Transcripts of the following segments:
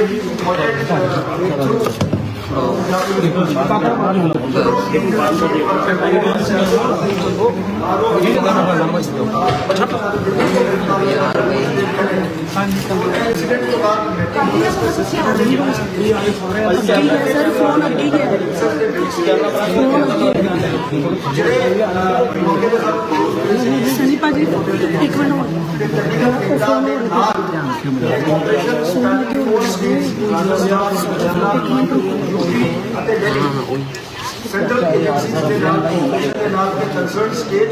아, sir phone ਅੱਗੇ ਹੀ ਹੈ ਸੰਦੀਪਾ ਜੀ ਇੱਕ ਮਿੰਟ ਹੋਰ ਉਹ ਫੋਨ ਹੋਰ ਸੋਨ ਅੱਗੇ ਹੋ ਗਿਆ। ਇੱਕ ਮਿੰਟ ਰੁਕੋ। ਮਿੰਟ ਹੋਰ ਸੈਂਟਰਲ ਏਜੰਸੀਜ਼ ਦੇ ਨਾਲ ਦੇ ਨਾਲ ਤੇ ਕੰਸਰਨ ਸਟੇਟ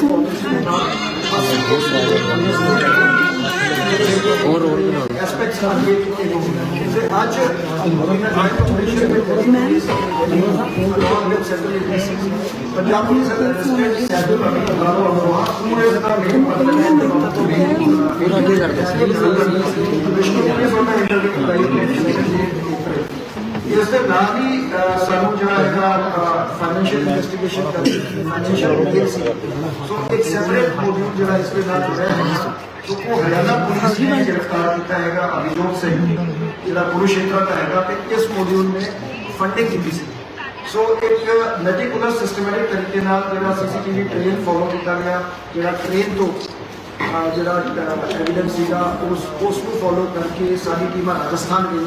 ਫੋਰਸਸ ਦੇ ਨਾਲ ਹੋਰ ਹੋਰ ਐਸਪੈਕਟਸ ਆ ਗਏ ਕਿ ਤੇ ਅੱਜ ਜੁਆਇੰਟ ਆਪਰੇਸ਼ਨ ਵਿੱਚ along with central agencies Punjab police administrative saddle ਅਮਰਵਾਹ ਅਮਰਵਾਹ ਪੂਰੇ ਦਾ ਮੇਨ ਮਤਲਬ ਹੈ ਪੂਰਾ ਅੱਗੇ ਕਰਦੇ ਇਸ ਦੇ ਨਾਲ ਹੀ ਅਹ, ਸਾਨੂੰ ਜਿਹੜਾ ਹੈਗਾ ਫਾਈਨੈਂਸ਼ੀਅਲ ਇਨਵੈਸਟੀਗੇਸ਼ਨ ਕਰਨੀ ਫਾਈਨੈਂਸ਼ੀਅਲ ਡਿਟੇਲ ਸੀ ਸੋ ਇੱਕ ਸੈਪਰੇਟ ਮੋਡਿਊਲ ਜਿਹੜਾ ਇਸ ਦੇ ਨਾਲ ਜੁੜਿਆ ਹੈ ਸੋ ਉਹ ਹਰਿਆਣਾ ਪੁਲਿਸ ਨੇ ਗ੍ਰਿਫਤਾਰ ਕੀਤਾ ਹੈਗਾ ਅਭਿਜੋਤ ਸਿੰਘ ਜਿਹੜਾ ਕੁਰੂਸ਼ੇਤਰ ਦਾ ਹੈਗਾ ਤੇ ਇਸ ਮੋਡਿਊਲ ਨੇ ਫੰਡਿੰਗ ਕੀਤੀ ਸੀ ਸੋ ਇੱਕ ਮੈਟੀਕੂਲਰ ਸਿਸਟਮੈਟਿਕ ਤਰੀਕੇ ਨਾਲ ਜਿਹੜਾ ਸੀਸੀਟੀਵੀ ਟ੍ਰੇਨ ਫੋਲੋ ਕੀਤਾ ਗਿਆ ਜਿਹੜਾ ਟ੍ਰੇਨ ਤੋਂ ਅਹ, ਜਿਹੜਾ ਐਵੀਡੈਂਸ ਸੀਗਾ ਉਸ ਉਸ ਨੂੰ ਫੋਲੋ ਕਰਕੇ ਸਾਡੀ ਟੀਮਾਂ ਰਾਜਸਥਾਨ ਗਈ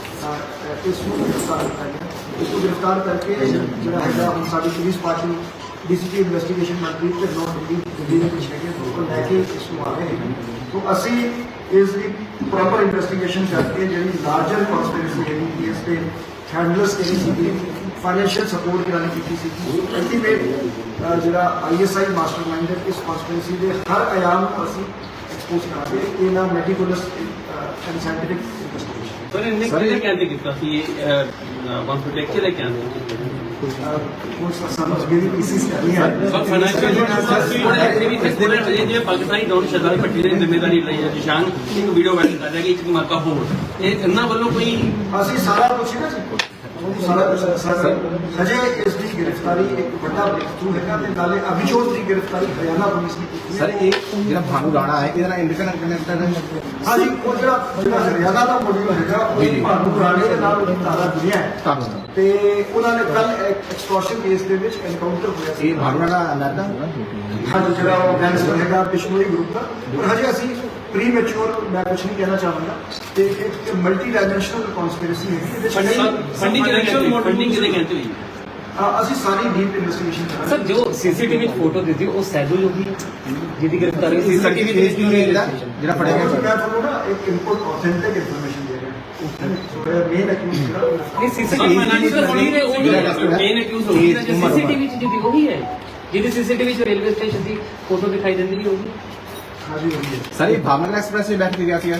اس کو گرفتار گرفتار کر کے جو ہے ہم ساری police party D C P investigation منٹری کے نو دلی دلی انشیٹو کو لے کے اس کو آ گئے تو اسی اس کی پراپر انویسٹیگیشن کر کے جی لارجر کانسپیرسی جی کہ اس کے ہینڈلرس کہی سی فائنینشیل سپورٹ کی گل کی سی الٹیمیٹ جڑا I S I master mind ہے اس کانسپیرسی کے ہر آیام کو اسی ایکسپوز کرا کے یہاں میڈیکولس اینڈ سائنٹیفک ਸਰ ਇਹਨੇ ਕਿਹਨੇ ਕਹਿੰਦੇ ਕੀਤਾ ਸੀ ਇਹ ਵਨ ਦੇ ਜਿਵੇਂ ਪਾਕਿਸਤਾਨੀ ਡਾਊਨ ਸ਼ਰਦਾਰੀ ਨੇ ਜ਼ਿੰਮੇਵਾਰੀ ਲਈ ਹੈ। ਇੱਕ ਵੀਡੀਓ ਵਾਇਰਲ ਕਰ ਰਿਹਾ ਕਿ ਇੱਕ ਹੋਰ। ਇਹ ਇਹਨਾਂ ਵੱਲੋਂ ਕੋਈ ਅਸੀਂ ਸਾਰਾ ਕੁਝ ਨਾ ਹਜੇ ਇਸ ਦੀ ਗ੍ਰਿਫਤਾਰੀ ਇੱਕ ਵੱਡਾ ਬ੍ਰੇਕਥਰੂ ਹੈਗਾ ਤੇ ਨਾਲੇ ਅਭਿਜੋਤ ਦੀ ਗ੍ਰਿਫਤਾਰੀ ਹਰਿਆਣਾ ਪੁਲਿਸ ਨੇ ਕੀਤੀ ਸਰ ਇਹ ਜਿਹੜਾ ਭਾਨੂ ਰਾਣਾ ਹੈ ਇਹਦਾ ਇੰਡੀਪੈਂਡੈਂਟ ਕਨੈਕਟਰ ਹੈ ਹਾਂਜੀ ਉਹ ਜਿਹੜਾ ਜਿਹੜਾ ਹਰਿਆਣਾ ਦਾ ਮੋਡਿਊਲ ਹੈਗਾ ਉਹ ਭਾਨੂ ਰਾਣੇ ਦੇ ਨਾਲ ਉਹਦੀ ਤਾਰਾ ਜੁੜਿਆ ਹੈ। ਤੇ ਉਹਨਾਂ ਨੇ ਕੱਲ ਐਕਸਟੋਰਸ਼ਨ ਕੇਸ ਦੇ ਵਿੱਚ ਐਨਕਾਊਂਟਰ ਹੋਇਆ ਸੀ। ਇਹ ਭਾਨੂ ਰਾਣਾ ਅਮਰੀਕਾ ਹਾਂਜੀ ਜਿਹੜਾ ਉਹ ਗੈਂਗਸਟਰ ਹੈਗਾ ਬਿਸ਼ਨੋਈ ਗਰੁੱਪ ਦਾ। ਪਰ ਹਜੇ ਅਸੀਂ ਪ੍ਰੀ ਮੈਚੁਰ ਮੈਂ ਕੁਝ ਨਹੀਂ ਕਹਿਣਾ ਚਾਹਾਂਗਾ। ਤੇ ਇੱਕ ਮਲਟੀ ਡਾਈਮੈਂਸ਼ਨਲ ਕਨਸਪੀਰੇਸੀ ਹੈਗੀ ਇਹਦੇ ਫੰਡਿੰਗ ਕਿਹਦੇ ਫੰਡਿੰਗ ਕਿਹਦੇ ਕਹਿੰਦੇ ਹੋਈ। ਅਸੀਂ ਸਾਰੀ ਡੀਪ ਇਨਵੈਸਟੀਗੇਸ਼ਨ ਕਰਾਂਗੇ। ਸਰ ਜੋ ਸੀਸੀਟੀਵੀ ਵਿੱਚ ਫੋਟੋ ਦਿੱਤੀ ਉਹ ਸੈਦੂ ਜੋਗੀ ਹੈ। ਜਿਹਦੀ ਗ੍ਰਿਫਤਾਰੀ ਸੀਸੀਟੀਵੀ ਦੇ ਵਿੱਚ ਜਿਹੜਾ ਜਿਹੜਾ ਫੜਿਆ ਮੈਂ ਗਿਆ ਤੁਹਾਨੂੰ ਨਾ ਇੱਕ ਇਨਪੁਟ ਆਥੈਂਟਿਕ ਇਨਫੋਰਮੇਸ਼ਨ ਦੇ ਰਿਹਾ। ਮੇਨ ਅਕਿਊਜ਼ ਜਿਹੜਾ ਸੀਸੀਟੀਵੀ ਉਹ ਮੇਨ ਅਕਿਊਜ਼ ਹੋ ਗਈ ਸੀਸੀਟੀਵੀ ਚ ਜਿਹਦੀ ਉਹੀ ਹੈ। ਜਿਹਦੀ ਸੀਸੀਟੀਵੀ ਚ ਰੇਲਵੇ ਸਟੇਸ਼ਨ ਦੀ ਫੋਟੋ ਦਿਖਾਈ ਦਿੰਦੀ ਹੋਗੀ ਹਾਜੀ ਹੋਈ ਹੈ। ਸਰ ਇਹ ਭਾਵਨਗਰ ਐਕਸਪ੍ਰੈਸ ਵਿੱਚ ਬੈਠ ਕੇ ਗਿਆ ਸੀ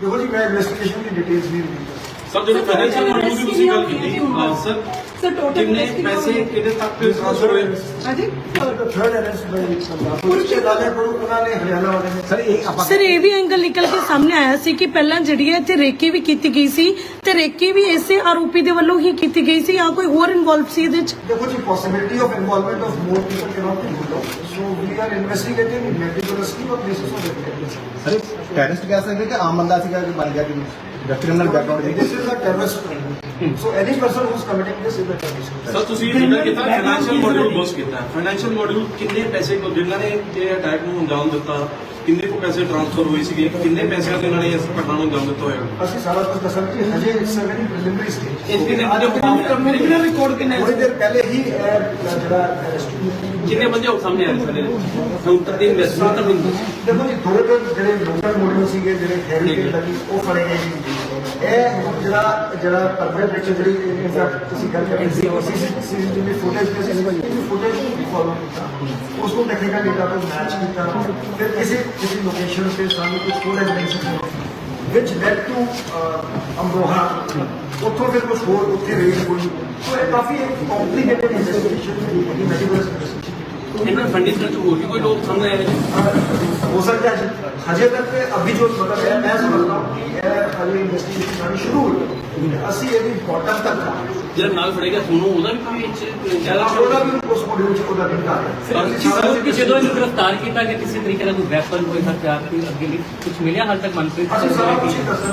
ਦੇਖੋ ਜੀ ਮੈਂ ਇਨਵੈਸਟੀਗੇਸ਼ਨ ਦੀ ਡਿਟੇਲਸ ਨਹੀਂ ਕਰ ਸਰ ਜਿਹੜੇ ਫਾਈਨੈਂਸ਼ੀਅਲ ਮੋਡਿਊਲ ਦੀ ਤੁਸੀਂ ਗੱਲ ਕੀਤੀ ਸਰ ਸਰ ਟੋਟਲ ਕਿੰਨੇ ਪੈਸੇ ਕਿਹਦੇ ਤੱਕ ਟ੍ਰਾਂਸਫਰ ਹੋਏ? ਹਾਂਜੀ। Third arrest by Punjab police ਦੇ ਦਾਲੇ ਕੋਲ ਉਹਨਾਂ ਨੇ ਹਰਿਆਣਾ ਵਾਲੇ ਨੇ। ਸਰ ਇਹ ਆਪਾਂ ਸਰ ਇਹ ਵੀ ਐਂਗਲ ਨਿਕਲ ਕੇ ਸਾਹਮਣੇ ਆਇਆ ਸੀ ਕਿ ਪਹਿਲਾਂ ਜਿਹੜੀ ਹੈ ਇੱਥੇ ਰੇਕੀ ਵੀ ਕੀਤੀ ਗਈ ਸੀ ਰੇਕੀ ਵੀ ਇਸੇ ਆਰੋਪੀ ਦੇ ਵੱਲੋਂ ਹੀ ਕੀਤੀ ਗਈ ਸੀ ਜਾਂ ਕੋਈ ਹੋਰ ਇਨਵੋਲਵ ਸੀ ਇਹਦੇ ਵਿੱਚ ਦੇਖੋ ਜੀ possibility of involvement of more people cannot be ruled out. So we are investigating meticulously on basis of evidence. Sir terrorist ਕਹਿ ਸਕਦੇ ਕਿ ਆਮ ਬੰਦਾ ਸੀਗਾ ਕਿ ਬਣ ਗਿਆ ਕਿ ਕ੍ਰਿਮੀਨਲ ਬੈਕਗ੍ਰਾਉਂਡ ਦੇ This is a terrorist crime. So any person who is committing this is a terrorist crime. Sir ਤੁਸੀਂ ਜਿਹੜਾ ਕੀਤਾ ਫਾਈਨੈਂਸ਼ੀਅਲ ਮੋਡਿਊਲ ਬੋਸ ਕੀਤਾ। ਫਾਈਨੈਂਸ਼ੀਅਲ ਮੋਡਿਊਲ ਕਿੰਨੇ ਪੈਸੇ ਕੋ ਜਿਨ੍ਹਾਂ ਨੇ ਇਹ ਅਟੈਕ ਨੂੰ ਅੰਜਾਮ ਦਿੱਤਾ ਕਿੰਨੇ ਕੋ ਪੈਸੇ ਟ੍ਰਾਂਸਫਰ ਹੋਏ ਸੀਗੇ ਕਿੰਨੇ ਪੈਸਿਆਂ ਤੇ ਉਹਨਾਂ ਨੇ ਇਸ ਘਟਨਾ ਨੂੰ ਅੰਜਾਮ ਦਿੱਤਾ ਹੋਇਆ? ਅਸੀਂ ਸਾਰਾ ਕੁਝ ਦੱਸਾਂਗੇ ਕਿ ਹਜੇ it's a very preliminary stage ਇਸ ਦਿਨ ਜੋ ਕ੍ਰਿਮੀਨਲ ਰਿਕਾਰਡ ਕਿੰਨੇ ਥੋੜੀ ਦੇਰ ਪਹਿਲੇ ਹੀ ਇਹ ਜਿਹੜਾ ਅਰੈਸਟ ਕਿੰਨੇ ਬੰਦੇ ਉਹ ਸਾਹਮਣੇ ਆਏ ਸਾਡੇ ਕਾਊਂਟਰ ਦੇ ਇਨਵੈਸਟਮੈਂਟ ਦੀ ਦੇਖੋ ਜੀ ਦੋ ਤਿੰਨ ਜਿਹੜੇ ਲੋਕਲ ਮੋਡਲ ਸੀਗੇ ਜਿਹੜੇ ਹੈਰੀਟੇਜ ਲੱਗੀ ਉਹ ਫੜੇ ਗਏ ਜੀ। ਇਹ ਜਿਹੜਾ ਜਿਹੜਾ ਪਰਪਰੇਟਰ ਜਿਹੜੀ ਇਨਫੈਕਟ ਤੁਸੀਂ ਗੱਲ ਕਰ ਰਹੇ ਸੀ ਸੀਸੀਟੀਵੀ ਫੁਟੇਜ ਤੇ ਸੀਸੀਟੀਵੀ ਫੁਟੇਜ ਫੋਲੋ ਕੀਤਾ। ਉਸ ਨੂੰ ਟੈਕਨੀਕਲ ਡਾਟਾ ਤੋਂ ਮੈਚ ਕੀਤਾ। ਫਿਰ ਕਿਸੇ ਕਿਸੇ ਲੋਕੇਸ਼ਨ ਤੇ ਸਾਨੂੰ ਕੁਝ ਹੋਰ evidence which led to uh, ਉੱਥੋਂ ਫਿਰ ਕੁਝ ਹੋਰ ਉੱਥੇ ਰੇਟ ਹੋਈ। ਸੋ ਇਹ ਕਾਫੀ ਕੰਪਲਿਕੇਟਡ ਇਨਵੈਸਟੀਗੇਸ਼ਨ ਵੀ ਕੋਈ ਲੋਕ ਸਾਹਮਣੇ ਆਏ ਨੇ? ਹੋ ਸਕਦਾ ਹੈ। ਹਜੇ ਤੱਕ ਤੇ ਅਭੀ ਜੋ ਮਤਲਬ ਹੈ ਮੈਂ ਸਮਝਦਾ ਹਾਂ ਕਿ ਇਹ ਹਜੇ ਇਨਵੈਸਟੀਗੇਸ਼ਨ ਸਾਡੀ ਸ਼ੁਰੂ ਹੋਈ ਹੈ। ਅਸੀਂ ਇਹਦੀ ਬਾਟਮ ਤੱਕ ਜਿਹੜਾ ਨਾਲ ਫੜੇਗਾ ਤੁਹਾਨੂੰ ਉਹਦਾ ਵੀ ਕੋਈ ਜ਼ਿਆਦਾ ਉਹਦਾ ਵੀ ਉਸ ਮੋਡਿਊਲ ਚ ਉਹਦਾ ਵੀ ਕਰ ਕਿ ਜਦੋਂ ਇਹਨੂੰ ਗ੍ਰਿਫਤਾਰ ਕੀਤਾ ਗਿਆ ਕਿਸੇ ਤਰੀਕੇ ਦਾ ਕੋਈ ਵੈਪਨ ਕੋਈ ਹਥਿਆਰ ਕੋਈ ਅੱਗੇ ਲਈ ਕੁਝ ਮਿਲਿਆ ਹਾਲ ਤੱਕ ਮਨਪ੍ਰੀਤ ਅਸੀਂ ਸਾਰਾ ਕੁਝ ਕੀ- ਦੱਸਣ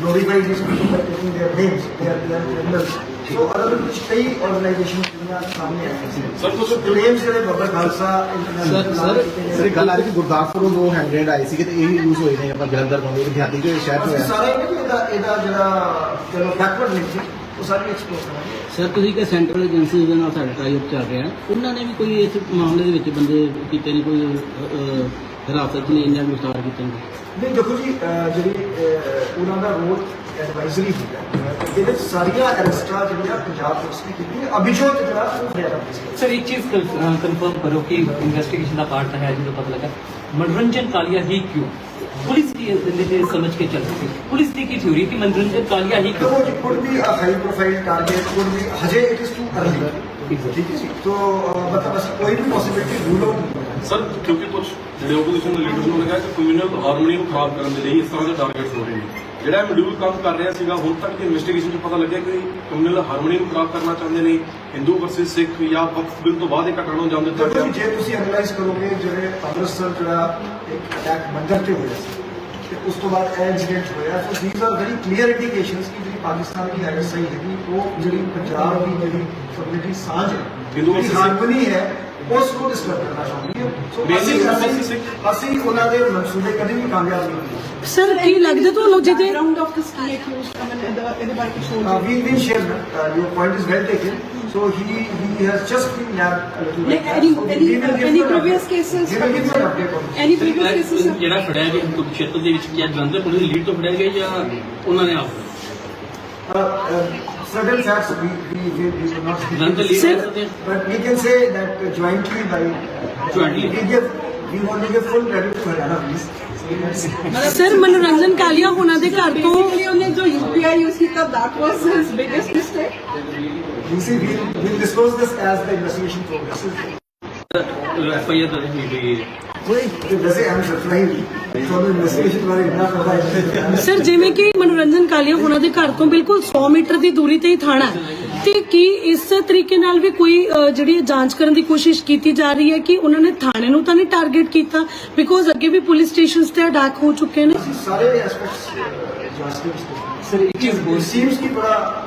by taking their names they are they are criminals so other ਕੁਝ ਕਈ ਆਰਗੇਨਾਈਜੇਸ਼ਨ ਜਿਹੜੀਆਂ ਸਾਹਮਣੇ ਆਈਆਂ ਸੀ ਸਰ ਕੁਝ ਕਲੇਮਸ ਜਿਹੜੇ Baba Khalsa international sir sir ਗੱਲ ਆ ਰਹੀ ਕਿ ਗੁਰਦਾਸਪੁਰੋਂ ਦੋ ਹੈਂਡਗ੍ਰੇਡ ਆਏ ਸੀ ਤੇ ਇਹ ਯੂਜ਼ ਹੋਏ ਨੇ ਆਪਾਂ ਜਲੰਧਰ ਤੋਂ ਦਿਹਾਤੀ ਦੇ ਸ਼ਹਿਰ ਤੋਂ ਸਾਰਾ ਇਹ ਇਹਦਾ ਇਹਦਾ ਜਿਹੜਾ ਚਲੋ ਬੈਕਵਰਡ ਲਿੰਕ ਸੀ ਉਹ ਸਾਰੀ ਐਕਸਪਲੋਰ ਕਰਾਂਗੇ ਸਰ ਤੁਸੀਂ ਕਿ ਸੈਂਟਰਲ ਏਜੰਸੀ ਦੇ ਨਾਲ ਸਾਡਾ ਟਾਈ ਅਪ ਚੱਲ ਰਿਹਾ ਉਹਨਾਂ ਨੇ ਵੀ ਕੋਈ ਇਸ ਮਾਮਲੇ ਦੇ ਵਿੱਚ ਬੰਦੇ ਕੀਤੇ ਨੇ ਕੋਈ ਹਿਰਾਸਤ 'ਚ ਲੈਣ ਜਾਂ ਗ੍ਰਿਫਤਾਰ ਕੀਤੇ ਨੇ ਨਹੀਂ ਦੇਖੋ ਜੀ ਅਹ ਜਿਹੜੀ ਅਹ ਉਹਨਾਂ ਦਾ ਰੋਲ ਐਡਵਾਈਜ਼ਰੀ ਹੁੰਦਾ ਹੈ ਇਹਦੇ ਵਿੱਚ ਸਾਰੀਆਂ ਅਰੈਸਟਾਂ ਜਿਹੜੀਆਂ ਪੰਜਾਬ ਪੁਲਿਸ ਨੇ ਕੀਤੀਆਂ ਅਭਿਜੋਤ ਜਿਹੜਾ ਉਹ ਫੜਿਆ ਸੀ ਸਰ ਇੱਕ ਚੀਜ਼ ਕਨਫਰਮ ਕਰੋ ਕਿ ਇਨਵੈਸਟੀਗੇਸ਼ਨ ਦਾ ਪਾਰਟ ਹੈ ਜਦੋਂ ਪਤਾ ਲੱਗਾ ਮਨੋਰੰਜਨ ਕਾਲੀਆ ਹੀ ਕਿਉਂ ਪੁਲਿਸ ਕੀ ਇਹਦੇ ਤੇ ਸਮਝ ਕੇ ਚੱਲ ਰਹੀ ਹੈ ਪੁਲਿਸ ਦੀ ਕੀ ਥਿਊਰੀ ਕਿ ਮਨੋਰੰਜਨ ਕਾਲੀਆ ਹੀ ਕਿਉਂ ਦੇਖੋ ਜੀ could we a high profile target could we ਹਜੇ ਇਟ ਇਜ਼ ਟੂ ਅਰਲੀ ਠੀਕ ਹੈ ਜੀ तो अ, मतलब ਅਸੀਂ ਕੋਈ ਵੀ ਪੋਸਿਬਿਲਿਟੀ ਰੂਲ ਆਊਟ ਨਹੀਂ ਸਰ ਕਿਉਂਕਿ ਕੁਝ ਜਿਹੜੇ ਆਪੋਜੀਸ਼ਨ ਦੇ ਲੀਡਰਸ ਨੂੰ ਲੱਗਾ ਕਿ ਕਮਿਊਨਲ ਹਾਰਮੋਨੀ ਨੂੰ ਖਰਾਬ ਕਰਨ ਦੇ ਲਈ ਇਸ ਤਰ੍ਹਾਂ ਦੇ ਟਾਰਗੇਟਸ ਹੋ ਰਹੇ ਨੇ ਜਿਹੜਾ ਮੋਡਿਊਲ ਕੰਮ ਕਰ ਰਿਹਾ ਸੀਗਾ ਹੁਣ ਤੱਕ ਦੀ ਇਨਵੈਸਟੀਗੇਸ਼ਨ 'ਚ ਪਤਾ ਲੱਗਿਆ ਕਿ ਕਮਿਊਨਲ ਹਾਰਮੋਨੀ ਨੂੰ ਖਰਾਬ ਕਰਨਾ ਚਾਹੁੰਦੇ ਨੇ ਹਿੰਦੂ ਵਰਸਸ ਸਿੱਖ ਜਾਂ ਵਕਫ ਬਿੱਲ ਤੋਂ ਬਾਅਦ ਇਹ ਘਟਨਾ ਨੂੰ ਅੰਜਾਮ ਦਿੱਤਾ ਦੇਖੋ ਗਿਆ ਜੀ ਜੇ ਤੁਸੀਂ ਐਨਲਾਈਜ਼ ਕਰੋਗੇ ਜਿਹੜੇ ਅੰਮ੍ਰਿਤਸਰ ਜਿਹੜਾ ਇੱਕ ਅਟੈਕ ਮੰਦਰ ਤੇ ਹੋਇਆ ਸੀ ਤੇ ਉਸ ਤੋਂ ਬਾਅਦ ਇਹ ਇਨਸੀਡੈਂਟ ਹੋਇਆ so these are very clear indications ਕਿ ਜਿਹੜੀ ਪਾਕਿਸਤਾਨ ਦੀ ਹੈ ਸਹੀ ਹੈਗੀ ਉਹ ਜਿਹੜੀ ਪੰਜਾਬ ਦੀ ਜਿਹੜੀ ਕਮਿਊਨਿਟੀ ਸਾਂਝ ਜਿਹੜੀ ਹਾਰਮੋਨੀ ਹੈ ਉਸ ਨੂੰ ਡਿਸਟਰਬ ਕਰਨਾ ਚਾਹੁੰਦੀ ਹੈ ਸੋ ਅਸੀਂ ਅਸੀਂ ਉਹਨਾਂ ਦੇ ਮਨਸੂਬੇ ਕਦੇ ਵੀ ਕਾਮਯਾਬ ਨਹੀਂ ਹੋਏ ਸਰ ਕੀ ਲੱਗਦਾ ਤੁਹਾਨੂੰ ਜਿਹਦੇ mean, in the, in the body showed Uh, we will share that. Uh, your point is well taken. So he he has just been nabbed a little bit. any- any- any previous cases any previous cases have ਜਿਹੜਾ ਫੜਿਆ ਗਿਆ ਕੁਰਕਸ਼ੇਤਰ ਦੇ ਵਿੱਚ ਕੀ Jalandhar police lead ਤੋਂ ਫੜਿਆ ਗਿਆ ਜਾਂ ਉਹਨਾਂ ਨੇ ਆਪ Uh, uh, certain facts we we we, we will not. speak. Jalandhar lead Sir- ਕਰ ਸਕਦੇ ਆ But we can say that uh, jointly by. Jointly. We give we want to give full credit to Haryana police. Sir Manoranjan Kalia ਦੇ ਘਰ ਤੋਂ ਕੀਤਾ that was his biggest mistake. You see, we will disclose this as the investigation progresses. F I R ਦਰਜ ਹੋਈ ਗਈ sir, ਜਿਵੇਂ ਕਿ ਮਨੋਰੰਜਨ ਕਾਲੀਆ ਹੋਣਾ ਦੇ ਘਰ ਤੋਂ ਬਿਲਕੁਲ 100 ਮੀਟਰ ਦੀ ਦੂਰੀ ਤੇ ਹੀ ਥਾਣਾ ਹੈ। ਤੇ ਕੀ ਇਸ ਤਰੀਕੇ ਨਾਲ ਵੀ ਕੋਈ ਜਿਹੜੀ ਜਾਂਚ ਕਰਨ ਦੀ ਕੋਸ਼ਿਸ਼ ਕੀਤੀ ਜਾ ਰਹੀ ਹੈ ਕਿ ਉਹਨਾਂ ਨੇ ਥਾਣੇ ਨੂੰ ਤਾਂ ਨਹੀਂ ਟਾਰਗੇਟ ਕੀਤਾ? ਬਿਕੋਜ਼ ਅੱਗੇ ਵੀ ਪੁਲਿਸ ਸਟੇਸ਼ਨਸ ਤੇ ਅਟੈਕ ਹੋ ਚੁੱਕੇ ਨੇ। ਸਾਰੇ ਐਸਪੈਕਟਸ ਸਰ ਇੱਕ ਚੀਜ਼ ਸੀਮਸ ਕੀ ਬੜਾ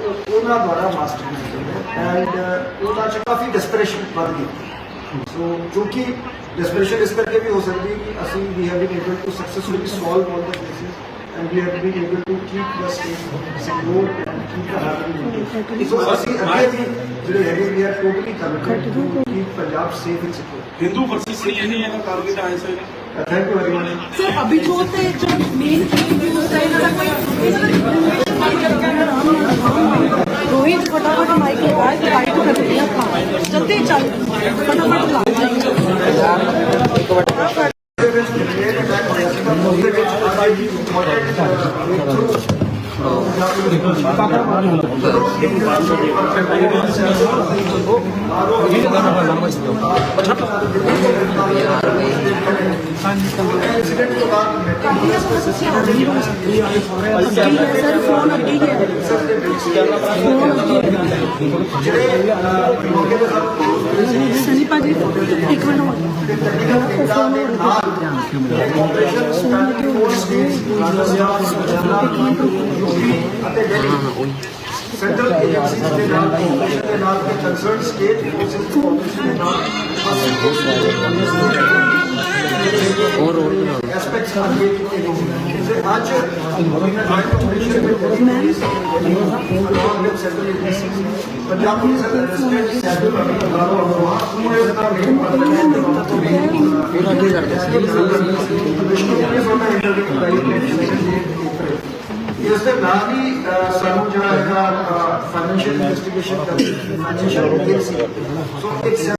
ਉਹਨਾਂ ਦੁਆਰਾ ਮਾਸਟਰ ਕੀਤਾ ਐਂਡ ਉਹਦਾ ਚ ਕਾਫੀ ਡਿਸਪਰੇਸ਼ਨ ਵੱਧ ਗਈ ਸੋ ਕਿਉਂਕਿ ਡਿਸਪਰੇਸ਼ਨ ਇਸ ਕਰਕੇ ਵੀ ਹੋ ਸਕਦੀ ਕਿ ਅਸੀਂ we have been able to successfully solve all the cases and we have been able to keep the state secure and keep the having so ਅਸੀਂ ਅੱਗੇ ਵੀ ਜਿਹੜੇ ਹੈਗੇ ਵੀ ਆ ਟੋਟਲੀ ਕਰ ਰਹੇ ਹਾਂ ਕਿ Punjab safe it's Hindu versus ਨਹੀਂ ਇਹ ਨਹੀਂ ਇਹਨਾਂ ਕਰਕੇ ਤਾਂ ਆਇਆ ਸੀ thank you very much sir ਅਭੀ ਜੋ ਤੇ ਜੋ ਮੇਨ ਕੀ ਹੋ ਰਿਹਾ ਹੈ ਨਾ ਕੋਈ روہت فٹافٹ مائک لگا کہ لائٹ کر رہی ہے جلدی چل فٹافٹ لا فٹافٹ सर फोन अग्गी गया फोन अग्गी गया सनी पाजी एक मिनट फोन ਸਰ ਸਨੀ ਭਾਜੀ ਇੱਕ ਮਿੰਟ ਹੋ ਗਿਆ ਸੈਂਟਰਲ ਏਜੰਸੀਜ਼ ਦੇ ਨਾਲ ਕੋਆਪਰੇਸ਼ਨ ਦੇ ਨਾਲ ਤੇ ਕੰਸਰਨ ਸਟੇਟ ਫੋਰਸਸ ਦੀ ਕੋਆਪਰੇਸ਼ਨ ਦੇ ਨਾਲ اس کے بعد ہی سانو جڑا ہے فائنینشیل انویسٹیگیشن کا فائنینشیل